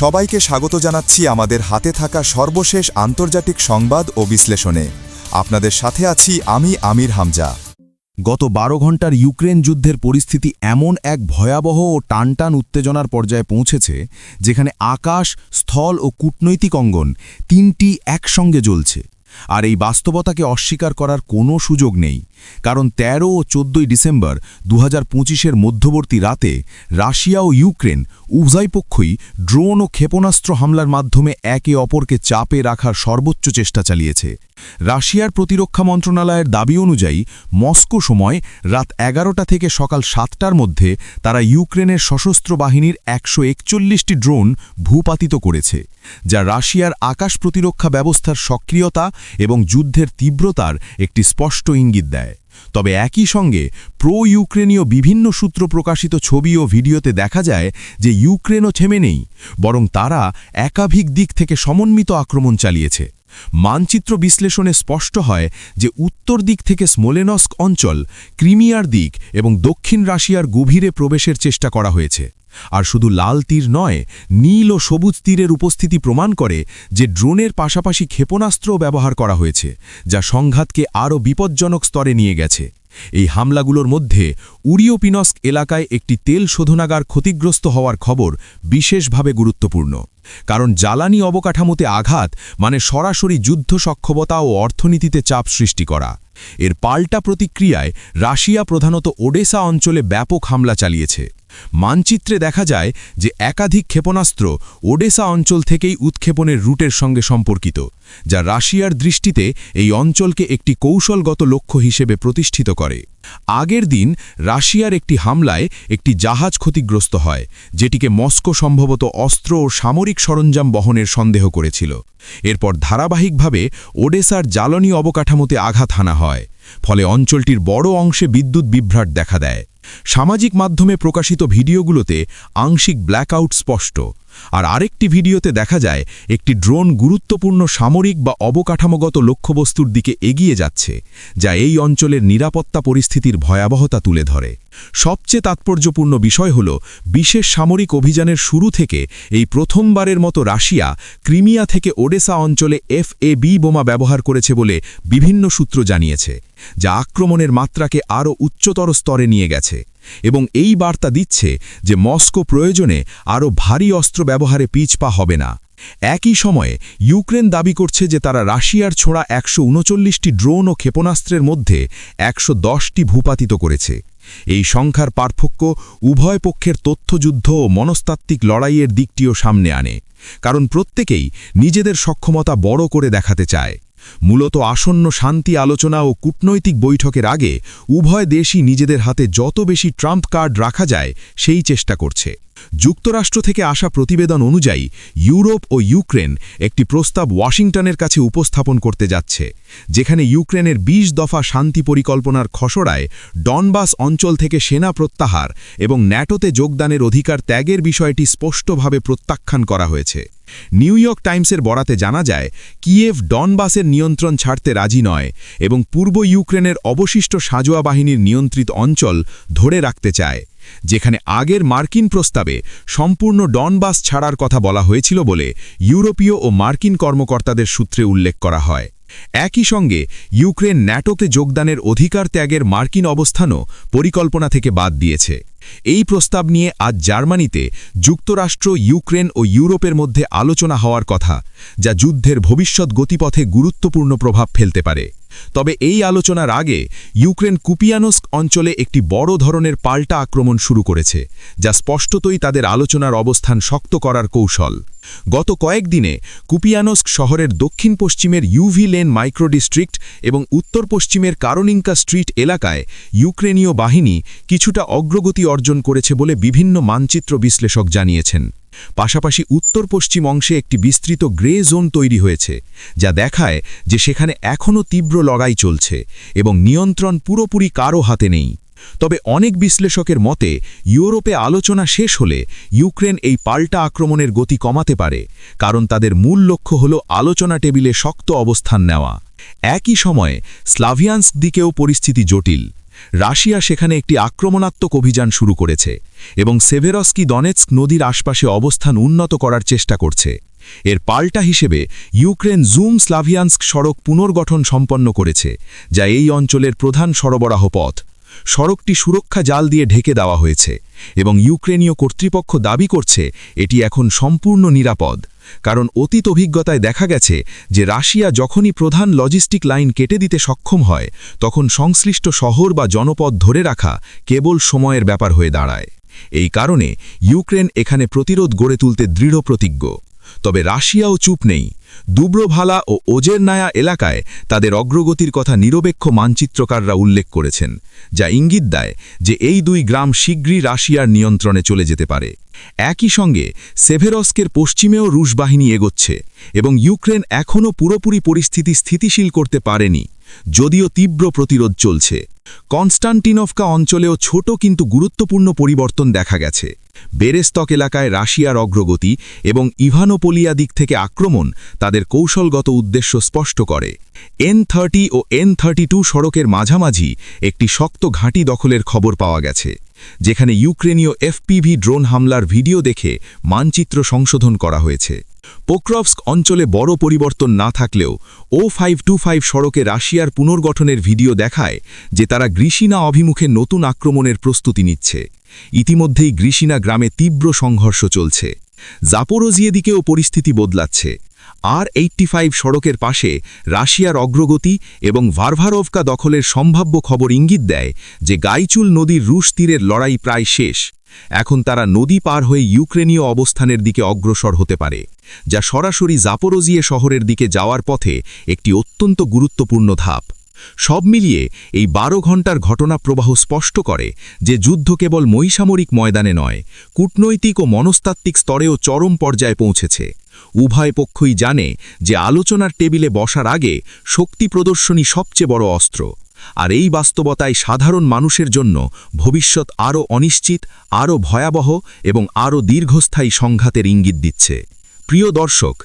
সবাইকে স্বাগত জানাচ্ছি আমাদের হাতে থাকা সর্বশেষ আন্তর্জাতিক সংবাদ ও বিশ্লেষণে। আপনাদের সাথে আছি আমি আমির হামজা। গত বারো ঘণ্টার ইউক্রেন যুদ্ধের পরিস্থিতি এমন এক ভয়াবহ ও টানটান উত্তেজনার পর্যায়ে পৌঁছেছে, যেখানে আকাশ, স্থল ও কূটনৈতিক অঙ্গন তিনটি একসঙ্গে জ্বলছে। আর এই বাস্তবতাকে অস্বীকার করার কোনো সুযোগ নেই। কারণ ১৩ ও চোদ্দই ডিসেম্বর দু হাজার মধ্যবর্তী রাতে রাশিয়া ও ইউক্রেন উভয় পক্ষই ড্রোন ও ক্ষেপণাস্ত্র হামলার মাধ্যমে একে অপরকে চাপে রাখার সর্বোচ্চ চেষ্টা চালিয়েছে। রাশিয়ার প্রতিরক্ষা মন্ত্রণালয়ের দাবি অনুযায়ী মস্কো সময় রাত এগারোটা থেকে সকাল সাতটার মধ্যে তারা ইউক্রেনের সশস্ত্র বাহিনীর একশো একচল্লিশটি ড্রোন ভূপাতিত করেছে, যা রাশিয়ার আকাশ প্রতিরক্ষা ব্যবস্থার সক্রিয়তা এবং যুদ্ধের তীব্রতার একটি স্পষ্ট ইঙ্গিত দেয়। তবে একই সঙ্গে প্রো ইউক্রেনীয় বিভিন্ন সূত্র প্রকাশিত ছবি ও ভিডিওতে দেখা যায় যে ইউক্রেনও থেমে নেই, বরং তারা একাধিক দিক থেকে সমন্বিত আক্রমণ চালিয়েছে। মানচিত্র বিশ্লেষণে স্পষ্ট হয় যে উত্তর দিক থেকে স্মোলেনস্ক অঞ্চল, ক্রিমিয়ার দিক এবং দক্ষিণ রাশিয়ার গভীরে প্রবেশের চেষ্টা করা হয়েছে। আর শুধু লাল তীর নয়, নীল ও সবুজ তীরের উপস্থিতি প্রমাণ করে যে ড্রোনের পাশাপাশি ক্ষেপণাস্ত্রও ব্যবহার করা হয়েছে, যা সংঘাতকে আরও বিপজ্জনক স্তরে নিয়ে গেছে। এই হামলাগুলোর মধ্যে উরিওপিনস্ক এলাকায় একটি তেল শোধনাগার ক্ষতিগ্রস্ত হওয়ার খবর বিশেষভাবে গুরুত্বপূর্ণ, কারণ জ্বালানি অবকাঠামোতে আঘাত মানে সরাসরি যুদ্ধ সক্ষমতা ও অর্থনীতিতে চাপ সৃষ্টি করা। এর পাল্টা প্রতিক্রিয়ায় রাশিয়া প্রধানত ওডেসা অঞ্চলে ব্যাপক হামলা চালিয়েছে। মানচিত্রে দেখা যায় যে একাধিক ক্ষেপণাস্ত্র ওডেসা অঞ্চল থেকেই উৎক্ষেপণের রুটের সঙ্গে সম্পর্কিত, যা রাশিয়ার দৃষ্টিতে এই অঞ্চলকে একটি কৌশলগত লক্ষ্য হিসেবে প্রতিষ্ঠিত করে। আগের দিন রাশিয়ার একটি হামলায় একটি জাহাজ ক্ষতিগ্রস্ত হয়, যেটিকে মস্কো সম্ভবত অস্ত্র ও সামরিক সরঞ্জাম বহনের সন্দেহ করেছিল। এরপর ধারাবাহিকভাবে ওডেসার জ্বালানি অবকাঠামোতে আঘাত হানা হয়। ফলে অঞ্চলটির বড় অংশে বিদ্যুৎ বিভ্রাট দেখা দেয়। সামাজিক মাধ্যমে প্রকাশিত ভিডিওগুলোতে আংশিক ব্ল্যাকআউট স্পষ্ট। আর আরেকটি ভিডিওতে দেখা যায়, একটি ড্রোন গুরুত্বপূর্ণ সামরিক বা অবকাঠামোগত লক্ষ্যবস্তুর দিকে এগিয়ে যাচ্ছে, যা এই অঞ্চলের নিরাপত্তা পরিস্থিতির ভয়াবহতা তুলে ধরে। সবচেয়ে তাৎপর্যপূর্ণ বিষয় হল, বিশেষ সামরিক অভিযানের শুরু থেকে এই প্রথমবারের মতো রাশিয়া ক্রিমিয়া থেকে ওডেসা অঞ্চলে এফএবি বোমা ব্যবহার করেছে বলে বিভিন্ন সূত্র জানিয়েছে, যা আক্রমণের মাত্রাকে আরও উচ্চতর স্তরে নিয়ে গেছে। এবং এই বার্তা দিচ্ছে যে মস্কো প্রয়োজনে আরও ভারী অস্ত্র ব্যবহারে পিছপা হবে না। একই সময়ে ইউক্রেন দাবি করছে যে তারা রাশিয়ার ছোড়া একশো ড্রোন ও ক্ষেপণাস্ত্রের মধ্যে একশো দশটি ভূপাতিত করেছে। এই সংখ্যার পার্থক্য উভয় পক্ষের তথ্যযুদ্ধ ও মনস্তাত্ত্বিক লড়াইয়ের দিকটিও সামনে আনে, কারণ প্রত্যেকেই নিজেদের সক্ষমতা বড় করে দেখাতে চায়। মূলত আসন্ন শান্তি আলোচনা ও কূটনৈতিক বৈঠকের আগে উভয় দেশই নিজেদের হাতে যত বেশি ট্রাম্প কার্ড রাখা যায়, সেই চেষ্টা করছে। যুক্তরাষ্ট্র থেকে আসা প্রতিবেদন অনুযায়ী, ইউরোপ ও ইউক্রেন একটি প্রস্তাব ওয়াশিংটনের কাছে উপস্থাপন করতে যাচ্ছে, যেখানে ইউক্রেনের ২০ দফা শান্তি পরিকল্পনার খসড়ায় ডনবাস অঞ্চল থেকে সেনা প্রত্যাহার এবং ন্যাটোতে যোগদানের অধিকার ত্যাগের বিষয়টি স্পষ্টভাবে প্রত্যাখ্যান করা হয়েছে। নিউ ইয়র্ক টাইমসের বরাতে জানা যায়, কিয়েভ ডনবাসের নিয়ন্ত্রণ ছাড়তে রাজি নয় এবং পূর্ব ইউক্রেনের অবশিষ্ট সাজোয়া বাহিনীর নিয়ন্ত্রিত অঞ্চল ধরে রাখতে চায়, যেখানে আগের মার্কিন প্রস্তাবে সম্পূর্ণ ডনবাস ছাড়ার কথা বলা হয়েছিল বলে ইউরোপীয় ও মার্কিন কর্মকর্তাদের সূত্রে উল্লেখ করা হয়। একই সঙ্গে, ইউক্রেন ন্যাটোতে যোগদানের অধিকার ত্যাগের মার্কিন অবস্থানও পরিকল্পনা থেকে বাদ দিয়েছে। এই প্রস্তাব নিয়ে আজ জার্মানিতে যুক্তরাষ্ট্র, ইউক্রেন ও ইউরোপের মধ্যে আলোচনা হওয়ার কথা, যা যুদ্ধের ভবিষ্যৎ গতিপথে গুরুত্বপূর্ণ প্রভাব ফেলতে পারে। তবে এই আলোচনার আগে ইউক্রেন কুপিয়ানস্ক অঞ্চলে একটি বড় ধরনের পাল্টা আক্রমণ শুরু করেছে, যা স্পষ্টতই তাদের আলোচনার অবস্থান শক্ত করার কৌশল। গত কয়েকদিনে কুপিয়ানস্ক শহরের দক্ষিণ পশ্চিমের ইউভি লেন মাইক্রো ডিস্ট্রিক্ট এবং উত্তর পশ্চিমের কারোনিঙ্কা স্ট্রিট এলাকায় ইউক্রেনীয় বাহিনী কিছুটা অগ্রগতি অর্জন করেছে বলে বিভিন্ন মানচিত্র বিশ্লেষক জানিয়েছেন। পাশাপাশি উত্তর পশ্চিম অংশে একটি বিস্তৃত গ্রে জোন তৈরি হয়েছে, যা দেখায় যে সেখানে এখনও তীব্র লড়াই চলছে এবং নিয়ন্ত্রণ পুরোপুরি কারও হাতে নেই। তবে অনেক বিশ্লেষকের মতে, ইউরোপে আলোচনা শেষ হলে ইউক্রেন এই পাল্টা আক্রমণের গতি কমাতে পারে, কারণ তাদের মূল লক্ষ্য হল আলোচনা টেবিলে শক্ত অবস্থান নেওয়া। একই সময়ে স্লাভিয়ান্স দিকেও পরিস্থিতি জটিল। রাশিয়া সেখানে একটি আক্রমণাত্মক অভিযান শুরু করেছে এবং সেভেরস্কি দনেৎস্ক নদীর আশপাশে অবস্থান উন্নত করার চেষ্টা করছে। এর পাল্টা হিসেবে ইউক্রেন জুম স্লাভিয়ানস্ক সড়ক পুনর্গঠন সম্পন্ন করেছে, যা এই অঞ্চলের প্রধান সরবরাহ পথ। সড়কটি সুরক্ষা জাল দিয়ে ঢেকে দেওয়া হয়েছে এবং ইউক্রেনীয় কর্তৃপক্ষ দাবি করছে এটি এখন সম্পূর্ণ নিরাপদ। কারণ অতীত অভিজ্ঞতায় দেখা গেছে যে রাশিয়া যখনই প্রধান লজিস্টিক লাইন কেটে দিতে সক্ষম হয়, তখন সংশ্লিষ্ট শহর বা জনপদ ধরে রাখা কেবল সময়ের ব্যাপার হয়ে দাঁড়ায়। এই কারণে ইউক্রেন এখানে প্রতিরোধ গড়ে তুলতে দৃঢ় প্রতিজ্ঞ তবে রাশিয়াও চুপ নেই। দুব্রোভালা ও ওজেরনায়া এলাকায় তাদের অগ্রগতির কথা নিরপেক্ষ মানচিত্রকাররা উল্লেখ করেছেন, যা ইঙ্গিত দেয় যে এই দুই গ্রাম শীঘ্রই রাশিয়ার নিয়ন্ত্রণে চলে যেতে পারে। একই সঙ্গে, সেভেরস্কের পশ্চিমেও রুশ বাহিনী এগোচ্ছে এবং ইউক্রেন এখনও পুরোপুরি পরিস্থিতি স্থিতিশীল করতে পারেনি, যদিও তীব্র প্রতিরোধ চলছে। কনস্টান্টিনভকা অঞ্চলেও ছোট কিন্তু গুরুত্বপূর্ণ পরিবর্তন দেখা গেছে। বেরেস্তক এলাকায় রাশিয়ার অগ্রগতি এবং ইভানোপোলিয়া দিক থেকে আক্রমণ তাদের কৌশলগত উদ্দেশ্য স্পষ্ট করে। এন থার্টি ও এন থার্টি টু সড়কের মাঝামাঝি একটি শক্ত ঘাঁটি দখলের খবর পাওয়া গেছে, যেখানে ইউক্রেনীয় এফপিভি ড্রোন হামলার ভিডিও দেখে মানচিত্র সংশোধন করা হয়েছে। পোক্রভস্ক অঞ্চলে বড় পরিবর্তন না থাকলেও ও ফাইভ টু ফাইভ সড়কে রাশিয়ার পুনর্গঠনের ভিডিও দেখায় যে তারা গ্রিসিনা অভিমুখে নতুন আক্রমণের প্রস্তুতি নিচ্ছে। ইতিমধ্যেই গ্রিসিনা গ্রামে তীব্র সংঘর্ষ চলছে। জাপোরোজিয়ে দিকেও পরিস্থিতি বদলাচ্ছে। আর এইটটি সড়কের পাশে রাশিয়ার অগ্রগতি এবং ভারভারোভকা দখলের সম্ভাব্য খবর ইঙ্গিত দেয় যে গাইচুল নদীর রুশ তীরের লড়াই প্রায় শেষ। এখন তারা নদী পার হয়ে ইউক্রেনীয় অবস্থানের দিকে অগ্রসর হতে পারে, যা সরাসরি জাপোরোজিয়ে শহরের দিকে যাওয়ার পথে একটি অত্যন্ত গুরুত্বপূর্ণ ধাপ। সব মিলিয়ে এই বারো ঘণ্টার ঘটনা প্রবাহ স্পষ্ট করে যে যুদ্ধ কেবল মৈসামরিক ময়দানে নয়, কূটনৈতিক ও মনস্তাত্ত্বিক স্তরেও চরম পর্যায়ে পৌঁছেছে। উভয় পক্ষই জানে যে আলোচনার টেবিলে বসার আগে শক্তি প্রদর্শনী সবচেয়ে বড় অস্ত্র। আর এই বাস্তবতায় সাধারণ মানুষের জন্য ভবিষ্যৎ আরও অনিশ্চিত, আরও ভয়াবহ এবং আরও দীর্ঘস্থায়ী সংঘাতের ইঙ্গিত দিচ্ছে। প্রিয় দর্শক